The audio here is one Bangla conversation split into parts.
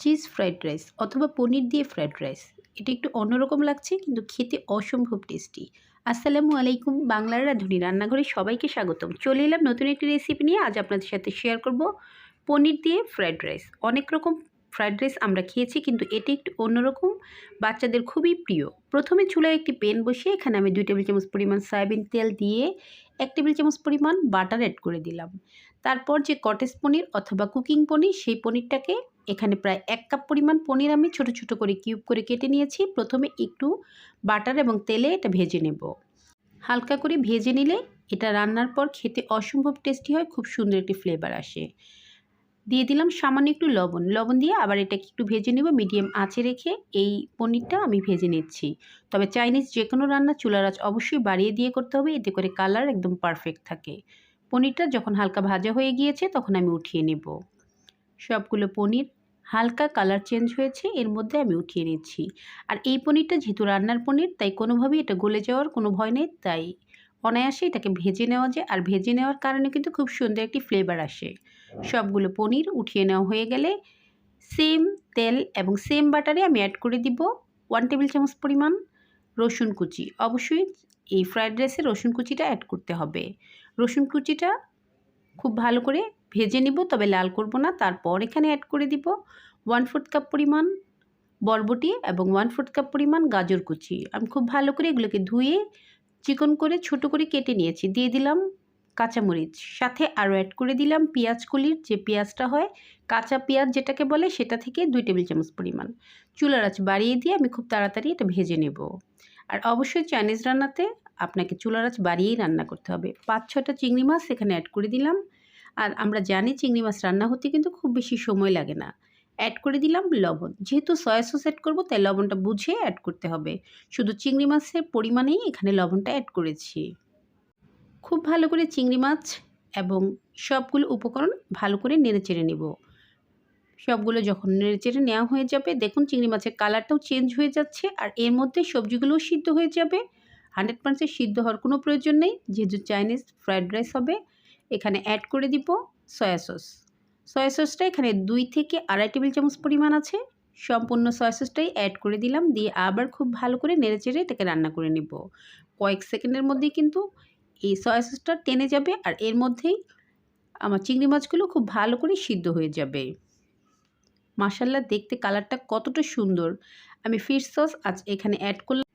চিজ ফ্রাইড রাইস অথবা পনির দিয়ে ফ্রাইড রাইস। এটা একটু অন্যরকম লাগছে, কিন্তু খেতে অসম্ভব টেস্টি। আসসালামু আলাইকুম, বাংলার রাঁধুনি রান্নাঘরে সবাইকে স্বাগতম। চলে এলাম নতুন একটি রেসিপি নিয়ে। আজ আপনাদের সাথে শেয়ার করব পনির দিয়ে ফ্রাইড রাইস। অনেক রকম ফ্রাইড রাইস আমরা খেয়েছি, কিন্তু এটি একটু অন্যরকম। বাচ্চাদের খুবই প্রিয়। প্রথমে চুলায় একটি পেন বসিয়ে এখানে আমি দুই টেবিল চামচ পরিমাণ সয়াবিন তেল দিয়ে এক টেবিল চামচ পরিমাণ বাটার অ্যাড করে দিলাম। তারপর যে কটেজ পনির অথবা কুকিং পনির, সেই পনিরটাকে এখানে প্রায় এক কাপ পরিমাণ পনির আমি ছোট ছোট করে কিউব করে কেটে নিয়েছি। প্রথমে একটু বাটার এবং তেলে এটা ভেজে নেব। হালকা করে ভেজে নিলে এটা রান্নার পর খেতে অসম্ভব টেস্টি হয়, খুব সুন্দর একটি ফ্লেভার আসে। দিয়ে দিলাম সামান্য একটু লবণ। লবণ দিয়ে আবার এটাকে একটু ভেজে নেব, মিডিয়াম আঁচে রেখে এই পনিরটা আমি ভেজে নিচ্ছি। তবে চাইনিজ যে কোনো রান্না চুলার আঁচ অবশ্যই বাড়িয়ে দিয়ে করতে হবে, এতে করে কালার একদম পারফেক্ট থাকে। পনিরটা যখন হালকা ভাজা হয়ে গিয়েছে তখন আমি উঠিয়ে নেব। সবগুলো পনির হালকা কালার চেঞ্জ হয়েছে, এর মধ্যে আমি উঠিয়ে নিচ্ছি। আর এই পনিরটা যেহেতু রান্নার পনির, তাই কোনোভাবেই এটা গলে যাওয়ার কোনো ভয় নেই। তাই অনায়াসে এটাকে ভেজে নেওয়া যায়। আর ভেজে নেওয়ার কারণে কিন্তু খুব সুন্দর একটি ফ্লেভার আসে। সবগুলো পনির উঠিয়ে নেওয়া হয়ে গেলে সেম তেল এবং সেম বাটারে আমি অ্যাড করে দিব ওয়ান টেবিল চামচ পরিমাণ রসুন কুচি। অবশ্যই এই ফ্রায়েড রাইসে রসুন কুচিটা অ্যাড করতে হবে। রসুন কুচিটা খুব ভালো করে ভেজে নিব, তবে লাল করব না। তারপর এখানে অ্যাড করে দিব ওয়ান ফোর্থ কাপ পরিমাণ বরবটি এবং ওয়ান ফোর্থ কাপ পরিমাণ গাজর কুচি। আমি খুব ভালো করে এগুলোকে ধুয়ে, চিকন করে, ছোট করে কেটে নিয়েছি। দিয়ে দিলাম কাঁচামরিচ। সাথে আরও অ্যাড করে দিলাম পেঁয়াজ কলির, যে পেঁয়াজটা হয়, কাঁচা পেঁয়াজ যেটাকে বলে, সেটা থেকে দুই টেবিল চামচ পরিমাণ। চুলার আঁচ বাড়িয়ে দিয়ে আমি খুব তাড়াতাড়ি এটা ভেজে নেব। আর অবশ্যই চাইনিজ রান্নাতে আপনাকে চুলার আঁচ বাড়িয়েই রান্না করতে হবে। পাঁচ ছটা চিংড়ি মাছ এখানে অ্যাড করে দিলাম। আর আমরা জানি চিংড়ি মাছ রান্না হতে কিন্তু খুব বেশি সময় লাগে না। অ্যাড করে দিলাম লবণ। যেহেতু সয়া সস অ্যাড করব, তাই লবণটা বুঝে অ্যাড করতে হবে। শুধু চিংড়ি মাছের পরিমাণেই এখানে লবণটা অ্যাড করেছি। খুব ভালো করে চিংড়ি মাছ এবং সবগুলো উপকরণ ভালো করে নেড়ে চেড়ে নেব। সবগুলো যখন নেড়ে চেড়ে নেওয়া হয়ে যাবে, দেখুন চিংড়ি মাছের কালারটাও চেঞ্জ হয়ে যাচ্ছে আর এর মধ্যে সবজিগুলোও সিদ্ধ হয়ে যাবে। হান্ড্রেড পার্সেন্ট সিদ্ধ হওয়ার কোনো প্রয়োজন নেই। যেহেতু চাইনিজ ফ্রায়েড রাইস হবে এখানে অ্যাড করে দিব সয়া সস সয়া সসটা এখানে দুই থেকে আড়াই টেবিল চামচ পরিমাণ আছে। সম্পূর্ণ সয়া সসটাই অ্যাড করে দিলাম, দিয়ে আবার খুব ভালো করে নেড়ে চেড়ে এটাকে রান্না করে নেব। কয়েক সেকেন্ডের মধ্যেই কিন্তু এই সয়া সসটা টেনে যাবে, আর এর মধ্যেই আমার চিংড়ি মাছগুলো খুব ভালো করে সিদ্ধ হয়ে যাবে। মাসাল্লা দেখতে কালারটা কতটা সুন্দর। আমি ফিশ সস আজ এখানে অ্যাড করলাম।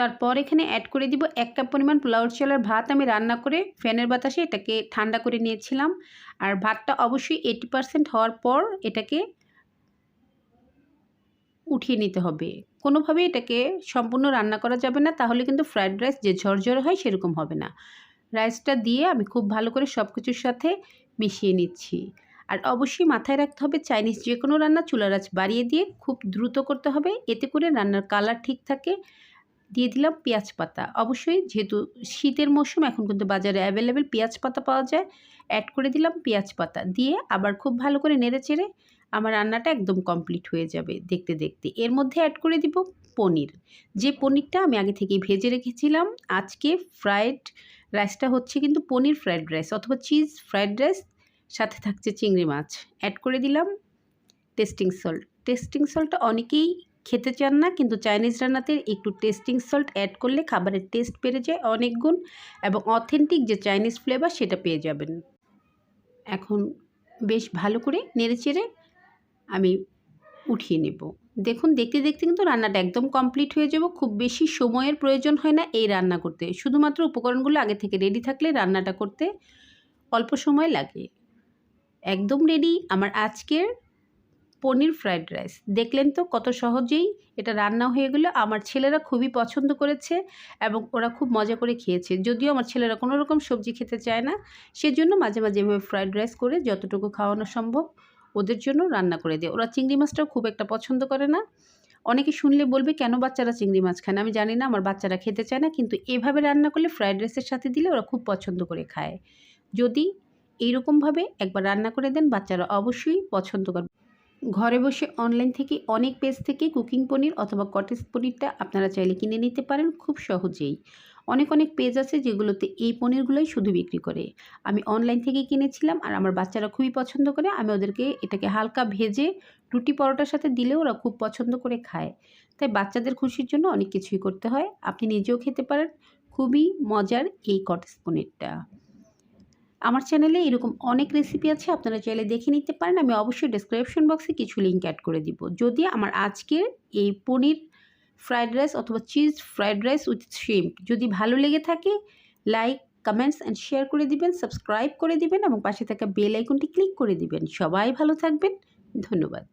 তারপর এখানে অ্যাড করে দিব এক কাপ পরিমাণ পোলাওর চালের ভাত। আমি রান্না করে ফ্যানের বাতাসে এটাকে ঠান্ডা করে নিয়েছিলাম। আর ভাতটা অবশ্যই এইটি পারসেন্ট হওয়ার পর এটাকে উঠিয়ে নিতে হবে। কোনোভাবেই এটাকে সম্পূর্ণ রান্না করা যাবে না, তাহলে কিন্তু ফ্রায়েড রাইস যে ঝরঝর হয় সেরকম হবে না। রাইসটা দিয়ে আমি খুব ভালো করে সব কিছুর সাথে মিশিয়ে নিচ্ছি। আর অবশ্যই মাথায় রাখতে হবে চাইনিজ যে কোনো রান্না চুলার আঁচ বাড়িয়ে দিয়ে খুব দ্রুত করতে হবে। এতে করে রান্নার কালার ঠিক থাকে। দিয়ে দিলাম পেঁয়াজ পাতা। অবশ্যই যেহেতু শীতের মৌসুম, এখন কিন্তু বাজারে অ্যাভেলেবেল পেঁয়াজ পাতা পাওয়া যায় অ্যাড করে দিলাম পেঁয়াজ পাতা। দিয়ে আবার খুব ভালো করে নেড়ে চেড়ে আমার রান্নাটা একদম কমপ্লিট হয়ে যাবে দেখতে দেখতে। এর মধ্যে অ্যাড করে দিব পনির। যে পনিরটা আমি আগে থেকেই ভেজে রেখেছিলাম, আজকে ফ্রায়েড রাইসটা হচ্ছে কিন্তু পনির ফ্রায়েড রাইস অথবা চিজ ফ্রায়েড রাইস সাথে থাকছে চিংড়ি মাছ। অ্যাড করে দিলাম টেস্টিং সল্ট টেস্টিং সল্টটা অনেকেই খেতে চান না, কিন্তু চাইনিজ রান্নাতে একটু টেস্টিং সল্ট অ্যাড করলে খাবারের টেস্ট বেড়ে যায় অনেক গুণ এবং অথেন্টিক যে চাইনিজ ফ্লেভার সেটা পেয়ে যাবেন। এখন বেশ ভালো করে নেড়ে চেড়ে আমি উঠিয়ে নেব। দেখুন, দেখতে দেখতে কিন্তু রান্নাটা একদম কমপ্লিট হয়ে যাব। খুব বেশি সময়ের প্রয়োজন হয় না এই রান্না করতে। শুধুমাত্র উপকরণগুলো আগে থেকে রেডি থাকলে রান্নাটা করতে অল্প সময় লাগে। একদম রেডি আমার আজকের পনির ফ্রায়েড রাইস। দেখলেন তো কত সহজেই এটা রান্না হয়ে গেলো। আমার ছেলেরা খুবই পছন্দ করেছে এবং ওরা খুব মজা করে খেয়েছে। যদিও আমার ছেলেরা কোনো রকম সবজি খেতে চায় না, সেজন্য মাঝে মাঝে এভাবে ফ্রায়েড রাইস করে যতটুকু খাওয়ানো সম্ভব ওদের জন্য রান্না করে দেয়। ওরা চিংড়ি মাছটাও খুব একটা পছন্দ করে না। অনেকে শুনলে বলবে, কেন বাচ্চারা চিংড়ি মাছ খায় না? আমি জানি না, আমার বাচ্চারা খেতে চায় না, কিন্তু এভাবে রান্না করলে ফ্রায়েড রাইসের সাথে দিলে ওরা খুব পছন্দ করে খায়। যদি এইরকমভাবে একবার রান্না করে দেন, বাচ্চারা অবশ্যই পছন্দ করবে। ঘরে বসে অনলাইন থেকে অনেক পেজ থেকে কুকিং পনির অথবা কটেজ পনিরটা আপনারা চাইলে কিনে নিতে পারেন খুব সহজেই। অনেক অনেক পেজ আছে যেগুলোতে এই পনিরগুলোই শুধু বিক্রি করে। আমি অনলাইন থেকে কিনেছিলাম আর আমার বাচ্চারা খুবই পছন্দ করে, আমি ওদেরকে এটাকে হালকা ভেজে রুটি পরোটার সাথে দিলেও ওরা খুব পছন্দ করে খায়। তাই বাচ্চাদের খুশির জন্য অনেক কিছুই করতে হয়, আপনি নিজেও খেতে পারেন। খুবই মজার এই কটেজ পনিরটা। আমার চ্যানেলে এরকম অনেক রেসিপি আছে, আপনারা চাইলে দেখে নিতে পারেন। আমি অবশ্যই ডেসক্রিপশন বক্সে কিছু লিঙ্ক অ্যাড করে দিব। যদি আমার আজকের এই পনির ফ্রায়েড রাইস অথবা cheese fried rice with shrimp যদি ভালো লেগে থাকে লাইক কমেন্টস অ্যান্ড শেয়ার করে দিবেন সাবস্ক্রাইব করে দিবেন এবং পাশে থাকা বেল আইকনটি ক্লিক করে দিবেন। সবাই ভালো থাকবেন। ধন্যবাদ।